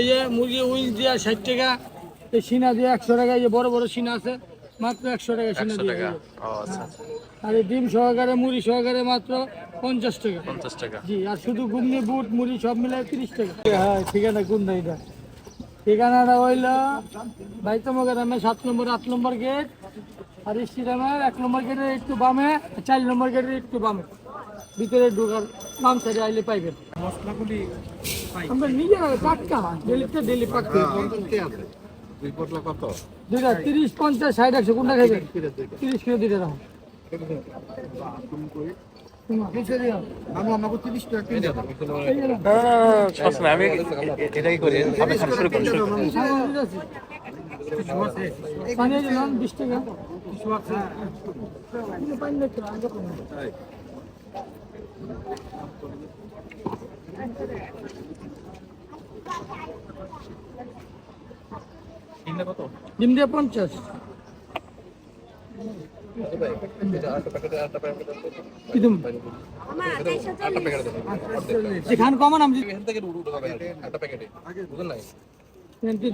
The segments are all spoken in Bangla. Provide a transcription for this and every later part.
এই যে মুরগি উইল দিয়া ষাট টাকা এই সিনা দিয়ে একশো টাকা এই যে বড় বড় সিনা আছে মাত্র একশো টাকা সিনা দিয়ে আচ্ছা আচ্ছা। আর এই ডিম সহকারে মুড়ি সহকারে মাত্র পঞ্চাশ টাকা। পঞ্চাশ টাকা। জি আর শুধু ঘুগনি বুট মুড়ি সব মিলে তিরিশ টাকা। হ্যাঁ ঠিকানা কোনটা এটা? ঠিকানাটা হইল বাইতমগ্রামে সাত নম্বর আট নম্বর গেট আর স্টেডিয়ামের এক নম্বর গেটের একটু বামে চার নম্বর গেটের একটু বামে। ভিতরে ঢোকার বাম সাইডে আইলে পাইবেন। আমরা নিজেরা টাটকা ডেলিতে ডেলি পাকতে দুইটা তিরিশ পঞ্চাশ ষাট একশো কোনটা খাইবেন? তিরিশ কিলো দুইটা রাখুন এই যে রাখুন। সমস্যা নাই, আমি এটাই করি শুরু বিশ টাকা। পানি। ডিম দিয়ে পঞ্চাশ। কি কমান আমি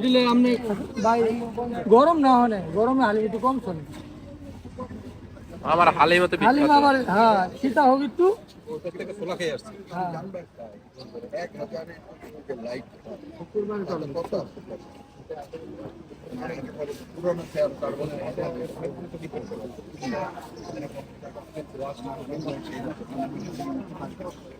দিলে আপনি গরম না হলে গরমে হালি একটু কম চলে। আমার হালের মতো বিক্রি হালিম। আবার হ্যাঁ সীতা হোক একটু। হ্যাঁ। তো তিরিশ কিলো না মামা হ্যাঁ মামা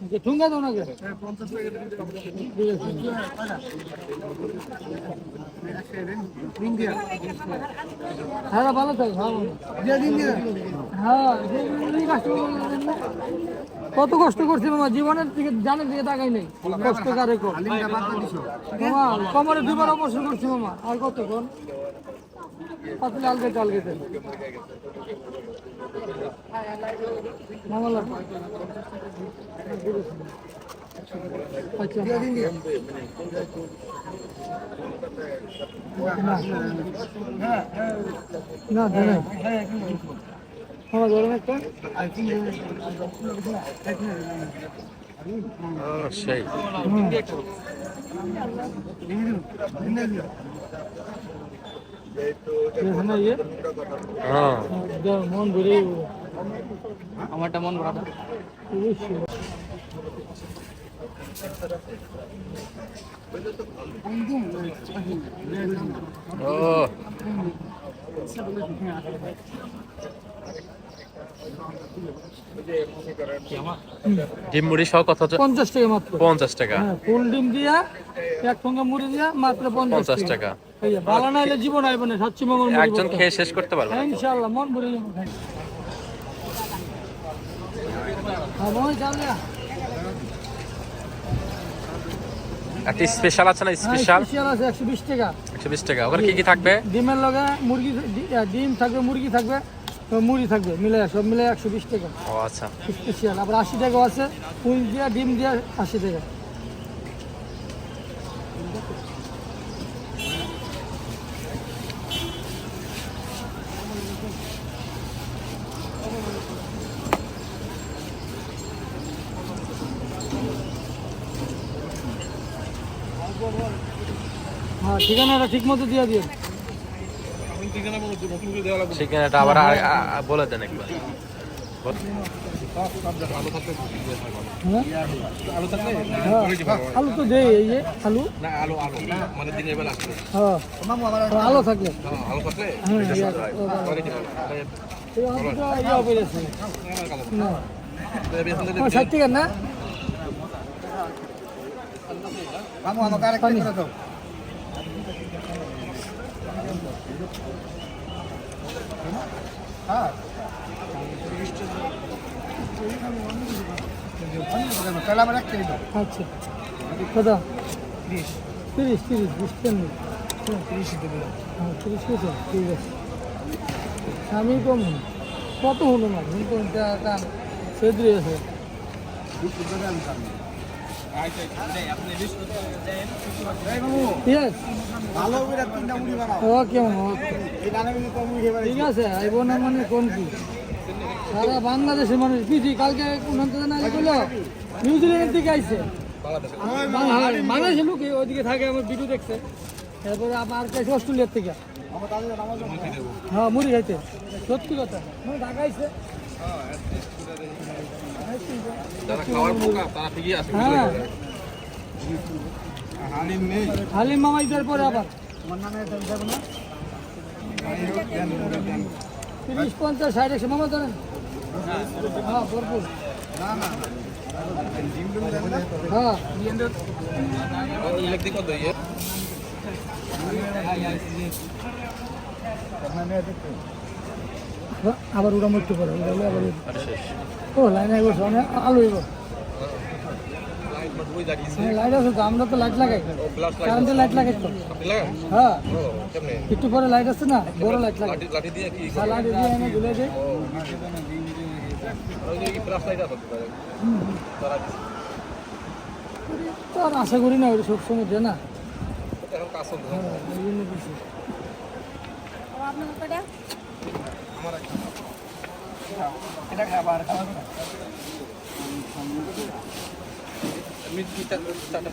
যে ঠুঙ্গা দাও না কে? হ্যাঁ ভালো থাক হ্যাঁ হ্যাঁ? কত কষ্ট করছে মামা, জীবনের দিকে জানের দিকে তাকাই নেই কষ্ট কারে মামা, কমরে দুবার অপারেশন করছি মামা, আর কতক্ষণ পাতলে আলগে চালগেতে মামা লাগ আচ্ছা না না না মামা ধরেন একটা ও, সেই এখানে ইয়ে হ্যাঁ একদম মন ভরে আমারটা মন ভরা অবশ্যই ও ডিম মুড়ি সহ কত পঞ্চাশ টাকা মাত্র। পঞ্চাশ টাকা। হ্যাঁ ফুল ডিম দিয়া এক সঙ্গে মুড়ি দিয়া মাত্র পঞ্চাশ টাকা। জীবন আইব না মুড়ি একজন খেয়ে শেষ করতে পারবে হ্যাঁ ইনশাআল্লাহ মন ভরে হ্যাঁ একটা স্পেশাল আছে না স্পেশাল স্পেশাল আছে একশো বিশ টাকা। একশো বিশ টাকা। ওখানে কি কি থাকবে? ডিমের লগে মুরগি ডিম থাকবে মুরগি থাকবে। মুড়ি থাকবে মিলে সব মিলে একশো বিশ টাকা। ও আচ্ছা। স্পেশাল আবার আশি টাকাও আছে ফুল দিয়া ডিম দিয়া আশি টাকা। হ্যাঁ ঠিকানাটা ঠিক মতো দিয়ে দিন ঠিকানাটা আবার বলে দেন একবার। হ্যাঁ হ্যাঁ, আলু তো এই যে আলু। হ্যাঁ আলু থাকলে। হ্যাঁ ইয়া, ও, এই আলুটা ইয়া করে আছে। না। ষাট টাকা না? পানি। আচ্ছা কত তিরিশ তিরিশ আচ্ছা হ্যাঁ তিরিশ ঠিক আছে আমি কম কত হলো না কিন্তু দাম সেদ্রি ওকে খেয়ে ঠিক আছে আইব না মানে কোন কি? সারা বাংলাদেশের মানুষ পিঠি কালকে কোন নিউজিল্যান্ড থেকে আইছে। বাংলা- বাংলাদেশের লোক ওইদিকে থাকে আমার ভিডিও দেখছে। তারপরে আমার কাছে অস্ট্রেলিয়ার থেকে। হ্যাঁ মুড়ি খাইতে সত্যি কথা। মানে ঢাকা আইছে। হ্যাঁ। হালিম নেই। হালিম মামা ঈদের পরে আবার। তিরিশ পঞ্চাশ ষাট একশো মামা ধরেন। হ্যাঁ ভরপুর। না না হ্যাঁ। আবার ওরা মরতে পারে হলে আবার ও লাইন আইব সামনে আলো আইব হ্যাঁ, লাইট আছে তো আমরা তো লাইট লাগাই। কারেন্টের লাইট লাগাই তো। হ্যাঁ। একটু পরে লাইট আছে না বড় লাইট লাগাই। হ্যাঁ, লাইট দিয়ে এনে ঝুলে দেয় হুম, হুম। তো আর আশা করি না ওটা সবসময় দেয় না। হ্যাঁ এটা খাবার খাবার চারটা